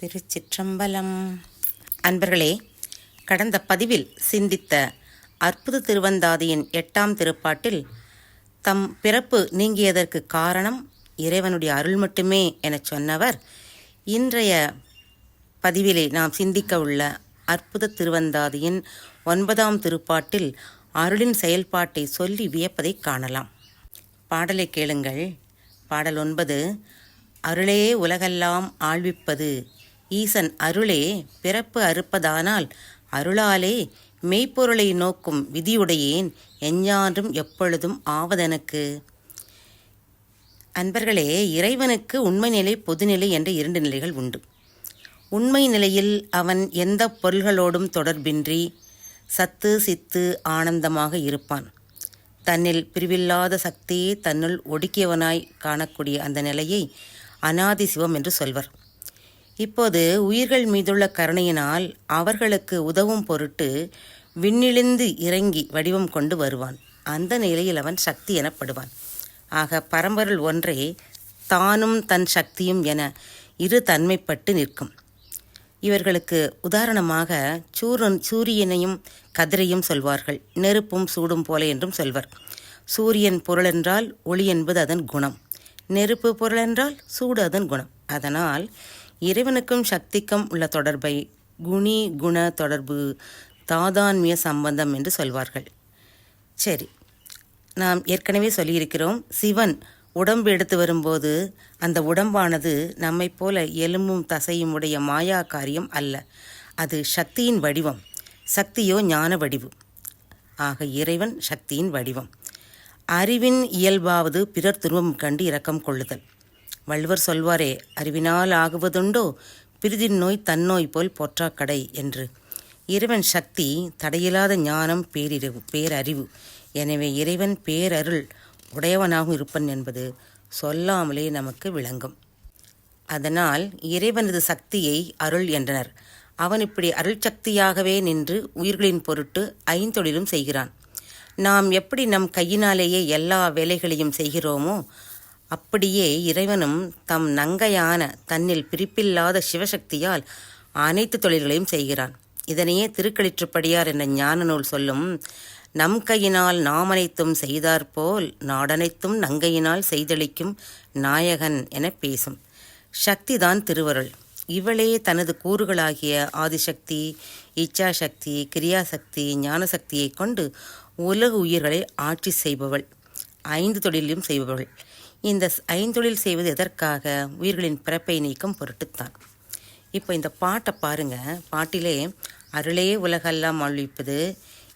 திருச்சிற்றம்பலம். அன்பர்களே கடந்த பதிவில் சிந்தித்த அற்புத திருவந்தாதியின் எட்டாம் திருப்பாட்டில் தம் பிறப்பு நீங்கியதற்கு காரணம் இறைவனுடைய அருள் மட்டுமே எனச் சொன்னவர் இன்றைய பதிவிலே நாம் சிந்திக்க உள்ள அற்புத திருவந்தாதியின் ஒன்பதாம் திருப்பாட்டில் அருளின் செயல்பாட்டை சொல்லி வியப்பதை காணலாம். பாடலை கேளுங்கள். பாடல் ஒன்பது அருளே உலகெல்லாம் ஆழ்விப்பது ஈசன் அருளே பிறப்பு அறுப்பதானால் அருளாலே மெய்ப்பொருளை நோக்கும் விதியுடையேன் எஞ்ஞான்றும் எப்பொழுதும் ஆவதெனக்கு. அன்பர்களே இறைவனுக்கு உண்மை நிலை பொதுநிலை என்ற இரண்டு நிலைகள் உண்டு. உண்மை நிலையில் அவன் எந்த பொருள்களோடும் தொடர்பின்றி சத்து சித்து ஆனந்தமாக இருப்பான். தன்னில் பிரிவில்லாத சக்தியை தன்னுள் ஒடுக்கியவனாய் காணக்கூடிய அந்த நிலையை அனாதி சிவம் என்று சொல்வர். இப்போது உயிர்கள் மீதுள்ள கருணையினால் அவர்களுக்கு உதவும் பொருட்டு விண்ணிழிந்து இறங்கி வடிவம் கொண்டு வருவான். அந்த நிலையில் அவன் சக்தி எனப்படுவான். ஆக பரம்பொருள் ஒன்றே தானும் தன் சக்தியும் என இரு தன்மைப்பட்டு நிற்கும். இவர்களுக்கு உதாரணமாக சூரன் சூரியனையும் கதிரையும் சொல்வார்கள். நெருப்பும் சூடும் போல என்றும் சொல்வர். சூரியன் பொருளென்றால் ஒளி என்பது அதன் குணம். நெருப்பு பொருளென்றால் சூடு அதன் குணம். அதனால் இறைவனுக்கும் சக்திக்கும் உள்ள தொடர்பை குணி குண தொடர்பு தாதான்மிய சம்பந்தம் என்று சொல்வார்கள். சரி நாம் ஏற்கனவே சொல்லியிருக்கிறோம் சிவன் உடம்பு எடுத்து வரும்போது அந்த உடம்பானது நம்மைப் போல எலும்பும் தசையும் உடைய மாயா காரியம் அல்ல. அது சக்தியின் வடிவம் சக்தியோ ஞான வடிவு. ஆக இறைவன் சக்தியின் வடிவம். அறிவின் இயல்பாவது பிறர் துருவம் கண்டு இரக்கம் கொள்ளுதல். வள்ளுவர் சொல்வாரே அறிவினால் ஆகுவதுண்டோ? பிரிதின் நோய் தன்னோய் போல் போற்றாக்கடை என்று. இறைவன் சக்தி தடையில்லாத ஞானம் பேரிரவு பேரறிவு. எனவே இறைவன் பேரருள் உடையவனாகவும் இருப்பன் என்பது சொல்லாமலே நமக்கு விளங்கும். அதனால் இறைவனது சக்தியை அருள் என்றனர். அவன் இப்படி அருள் சக்தியாகவே நின்று உயிர்களின் பொருட்டு ஐந்தொழிலும் செய்கிறான். நாம் எப்படி நம் கையினாலேயே எல்லா வேலைகளையும் செய்கிறோமோ அப்படியே இறைவனும் தம் நங்கையான தன்னில் பிரிப்பில்லாத சிவசக்தியால் அனைத்து தொழில்களையும் செய்கிறான். இதனையே திருக்களிற்றுப்படியார் என்ற ஞான நூல் சொல்லும் நம் கையினால் நாமனைத்தும் செய்தாற்போல் நாடனைத்தும் நங்கையினால் செய்தளிக்கும் நாயகன் என பேசும். சக்திதான் திருவருள். இவளே தனது கூறுகளாகிய ஆதிசக்தி இச்சாசக்தி கிரியாசக்தி ஞானசக்தியை கொண்டு உலக உயிர்களை ஆட்சி செய்பவள். ஐந்து தொழிலையும் செய்பவள். இந்த ஐந்தொழில் செய்வது எதற்காக? உயிர்களின் பிறப்பை நீக்கும் பொருட்டுத்தான். இப்போ இந்த பாட்டை பாருங்க. பாட்டிலே அருளே உலகெல்லாம் அழிப்பது.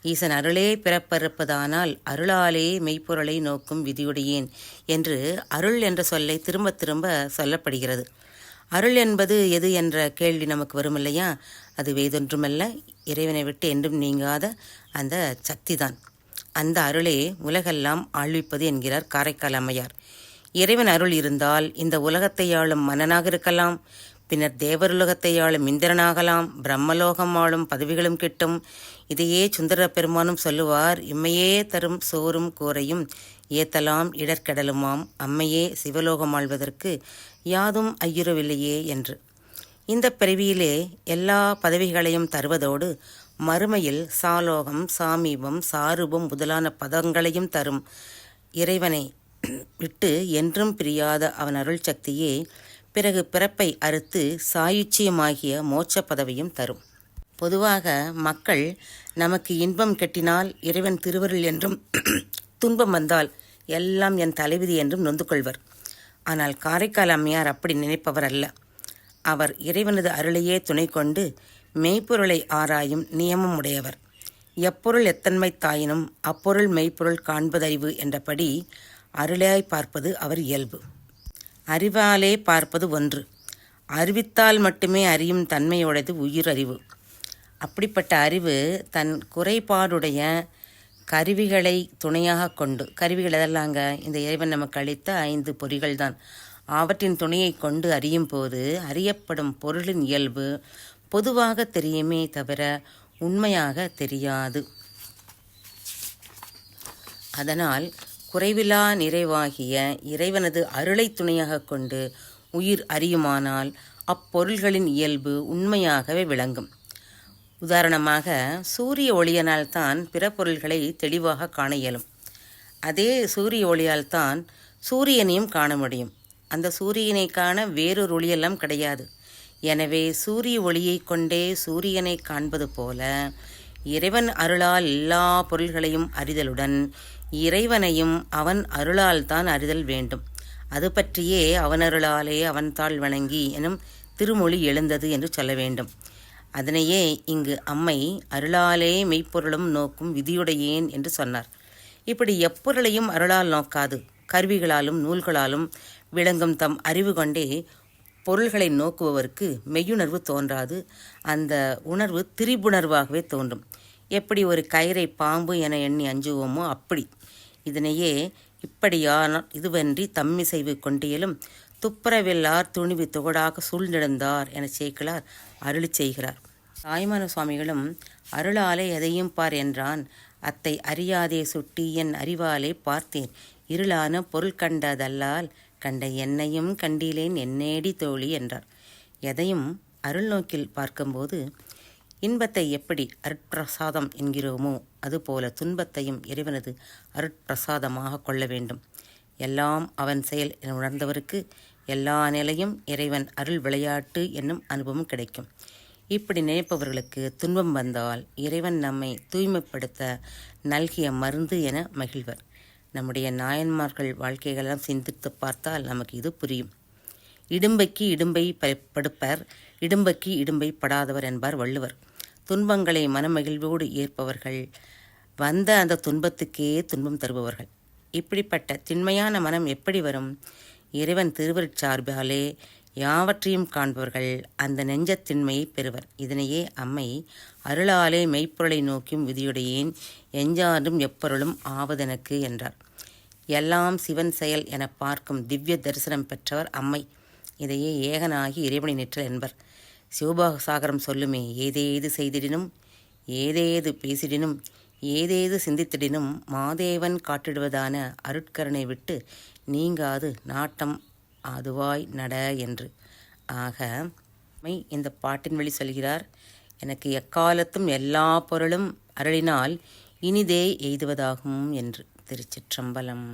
ஈசன் அருளே பிறப்பறுப்பதானால் அருளாலே மெய்ப்பொருளை நோக்கும் விதியுடையேன் என்று அருள் என்ற சொல்லை திரும்ப திரும்ப சொல்லப்படுகிறது. அருள் என்பது எது என்ற கேள்வி நமக்கு வரும் இல்லையா? அது வேதொன்றுமல்ல இறைவனை விட்டு என்றும் நீங்காத அந்த சக்தி தான் அந்த அருளே உலகெல்லாம் ஆழ்விப்பது என்கிறார் காரைக்கால் அம்மையார். இறைவன் அருள் இருந்தால் இந்த உலகத்தை ஆளும் மன்னனாக இருக்கலாம். பின்னர் தேவருலகத்தை ஆளும் இந்திரனாகலாம். பிரம்மலோகம் ஆளும் பதவிகளும் கிட்டும். இதையே சுந்தர பெருமானும் சொல்லுவார். இம்மையே தரும் சோறும் கூரையும் ஏத்தலாம் இடர்கடலுமாம். அம்மையே சிவலோகம் ஆழ்வதற்கு யாதும் ஐயுறவில்லையே என்று. இந்த பிறவியிலே எல்லா பதவிகளையும் தருவதோடு மறுமையில் சாலோகம் சாமீபம் சாரூபம் முதலான பதங்களையும் தரும் இறைவனை விட்டு என்றும் பிரியாத அவன் அருள் சக்தியே பிறகு பிறப்பை அறுத்து சாயுச்சியமாகிய மோட்ச பதவியும் தரும். பொதுவாக மக்கள் நமக்கு இன்பம் கெட்டினால் இறைவன் திருவருள் என்றும் துன்பம் வந்தால் எல்லாம் என் தலைவிதி என்றும் நொந்து கொள்வர் ஆனால் காரைக்கால் அம்மையார் அப்படி நினைப்பவர் அல்ல. அவர் இறைவனது அருளையே துணை கொண்டு மெய்ப்பொருளை ஆராயும் நியமம் உடையவர். எப்பொருள் எத்தன்மை தாயினும் அப்பொருள் மெய்ப்பொருள் காண்பதறிவு என்றபடி அருளாய் பார்ப்பது அவர் இயல்பு. அறிவாலே பார்ப்பது ஒன்று. அறிவித்தால் மட்டுமே அறியும் தன்மையுடையது உயிர் அறிவு. அப்படிப்பட்ட அறிவு தன் குறைபாடுடைய கருவிகளை துணையாக கொண்டு கருவிகள் எதெல்லாங்க? இந்த இறைவன் நமக்கு அளித்த ஐந்து பொறிகள் தான். அவற்றின் துணையை கொண்டு அறியும் போது அறியப்படும் பொருளின் இயல்பு பொதுவாக தெரியுமே தவிர உண்மையாக தெரியாது. அதனால் குறைவிலா நிறைவாகிய இறைவனது அருளை துணையாக கொண்டு உயிர் அறியுமானால் அப்பொருள்களின் இயல்பு உண்மையாகவே விளங்கும். உதாரணமாக சூரிய ஒளியினால் தான் பிற பொருள்களை தெளிவாக காண இயலும். அதே சூரிய ஒளியால் தான் சூரியனையும் காண முடியும். அந்த சூரியனை காண வேறொரு ஒளியெல்லாம் கிடையாது. எனவே சூரிய ஒளியை கொண்டே சூரியனை காண்பது போல இறைவன் அருளால் எல்லா பொருள்களையும் அறிதலுடன் இறைவனையும் அவன் அருளால் தான் அறிதல் வேண்டும். அது பற்றியே அவனருளாலே அவன் தாள் வணங்கி எனும் திருமொழி எழுந்தது என்று சொல்ல வேண்டும். அதனையே இங்கு அம்மை அருளாலே மெய்ப்பொருளும் நோக்கும் விதியுடையேன் என்று சொன்னார். இப்படி எப்பொருளையும் அருளால் நோக்காது. கருவிகளாலும் நூல்களாலும் விளங்கும் தம் அறிவு கொண்டே பொருள்களை நோக்குபவருக்கு மெய்யுணர்வு தோன்றாது. அந்த உணர்வு திரிபுணர்வாகவே தோன்றும். எப்படி ஒரு கயிறை பாம்பு என எண்ணி அஞ்சுவோமோ அப்படி. இதனையே இப்படியான இதுவன்றி தம்மிசைவு கொண்டியலும் துப்புரவில்லார் துணிவு துகடாக சூழ்ந்திருந்தார் என சேக்கிலார் அருளி செய்கிறார். தாய்மான சுவாமிகளும் அருளாலே எதையும் பார் என்றான். அத்தை அறியாதே சுட்டி என் அறிவாலே பார்த்தேன். இருளான பொருள் கண்டதல்லால் கண்ட என்னையும் கண்டீலேன். என்னேடி தோழி என்றார். எதையும் அருள் நோக்கில் பார்க்கும்போது இன்பத்தை எப்படி அருட்பிரசாதம் என்கிறோமோ அதுபோல துன்பத்தையும் இறைவனது அருட்பிரசாதமாக கொள்ள வேண்டும். எல்லாம் அவன் செயல் என உணர்ந்தவருக்கு எல்லா நிலையும் இறைவன் அருள் விளையாட்டு என்னும் அனுபவம் கிடைக்கும். இப்படி நினைப்பவர்களுக்கு துன்பம் வந்தால் இறைவன் நம்மை தூய்மைப்படுத்த நல்கிய மருந்து என மகிழ்வர். நம்முடைய நாயன்மார்கள் வாழ்க்கைகளெல்லாம் சிந்தித்து பார்த்தால் நமக்கு இது புரியும். இடும்பைக்கு இடும்பை படுப்பர் இடும்பைக்கு இடும்பை படாதவர் என்பார் வள்ளுவர். துன்பங்களை மனமகிழ்வோடு ஏற்பவர்கள் வந்த அந்த துன்பத்துக்கே துன்பம் தருபவர்கள். இப்படிப்பட்ட திண்மையான மனம் எப்படி வரும்? இறைவன் திருவருட்சார்பாலே யாவற்றையும் காண்பவர்கள் அந்த நெஞ்சத்தின்மையை பெறுவர். இதனையே அம்மை அருளாலே மெய்ப்பொருளை நோக்கியும் விதியுடையேன் எஞ்சாண்டும் எப்பொருளும் ஆவதெனக்கு என்றார். எல்லாம் சிவன் செயல் என பார்க்கும் திவ்ய தரிசனம் பெற்றவர் அம்மை. இதையே ஏகனாகி இறைவனை நிற்றல் என்பர். சிவபாகசாகரம் சொல்லுமே ஏதேது செய்திடினும் ஏதேது பேசிடினும் ஏதேது சிந்தித்திடினும் மாதேவன் காட்டிடுவதான அருட்கரனை விட்டு நீங்காது நாட்டம் அதுவாய் நட என்று. ஆக மை இந்த பாட்டின் வழி சொல்கிறார் எனக்கு எக்காலத்தும் எல்லா பொருளும் அருளினால் இனிதே எய்துவதாகும் என்று. திருச்சிற்றம்பலம்.